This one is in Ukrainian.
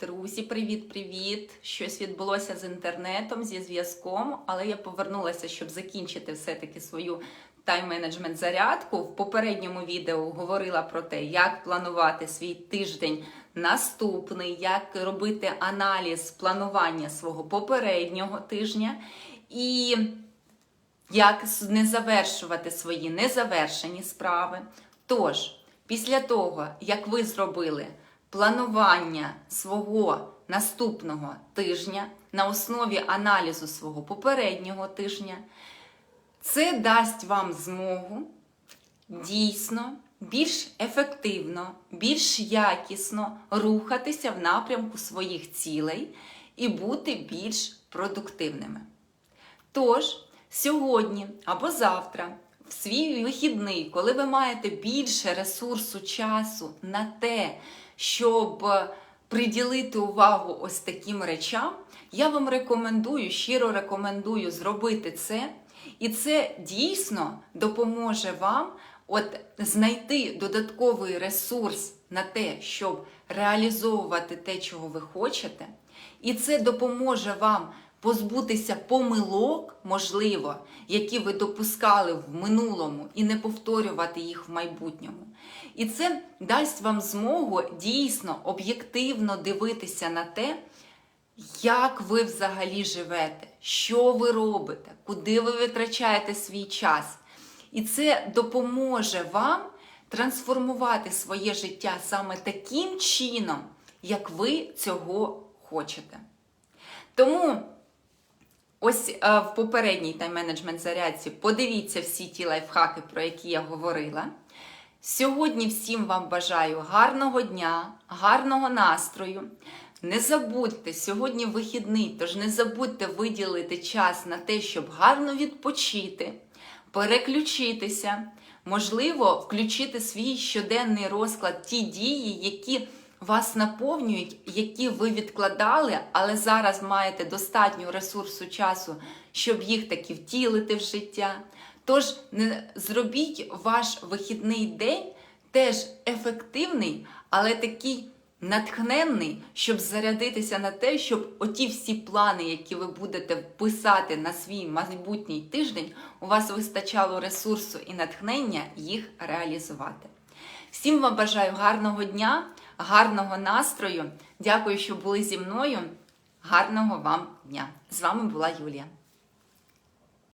Друзі, привіт-привіт! Щось відбулося з інтернетом, зі зв'язком, але я повернулася, щоб закінчити все-таки свою тайм-менеджмент зарядку. В попередньому відео говорила про те, як планувати свій тиждень наступний, як робити аналіз планування свого попереднього тижня і як не завершувати свої незавершені справи. Тож, після того, як ви зробили планування свого наступного тижня на основі аналізу свого попереднього тижня, це дасть вам змогу дійсно більш ефективно, більш якісно рухатися в напрямку своїх цілей і бути більш продуктивними. Тож, сьогодні або завтра, в свій вихідний, коли ви маєте більше ресурсу часу на те, щоб приділити увагу ось таким речам, я вам рекомендую, щиро рекомендую зробити це. І це дійсно допоможе вам от знайти додатковий ресурс на те, щоб реалізовувати те, чого ви хочете. І це допоможе вам позбутися помилок, можливо, які ви допускали в минулому, і не повторювати їх в майбутньому. І це дасть вам змогу дійсно об'єктивно дивитися на те, як ви взагалі живете, що ви робите, куди ви витрачаєте свій час. І це допоможе вам трансформувати своє життя саме таким чином, як ви цього хочете. Тому ось е, в попередній тайм-менеджмент зарядці подивіться всі ті лайфхаки, про які я говорила. Сьогодні всім вам бажаю гарного дня, гарного настрою. Не забудьте, сьогодні вихідний, тож не забудьте виділити час на те, щоб гарно відпочити, переключитися, можливо, включити свій щоденний розклад ті дії, які вас наповнюють, які ви відкладали, але зараз маєте достатньо ресурсу часу, щоб їх таки втілити в життя. Тож не зробіть ваш вихідний день теж ефективний, але такий натхненний, щоб зарядитися на те, щоб оті всі плани, які ви будете писати на свій майбутній тиждень, у вас вистачало ресурсу і натхнення їх реалізувати. Всім вам бажаю гарного дня, гарного настрою. Дякую, що були зі мною. Гарного вам дня! З вами була Юлія.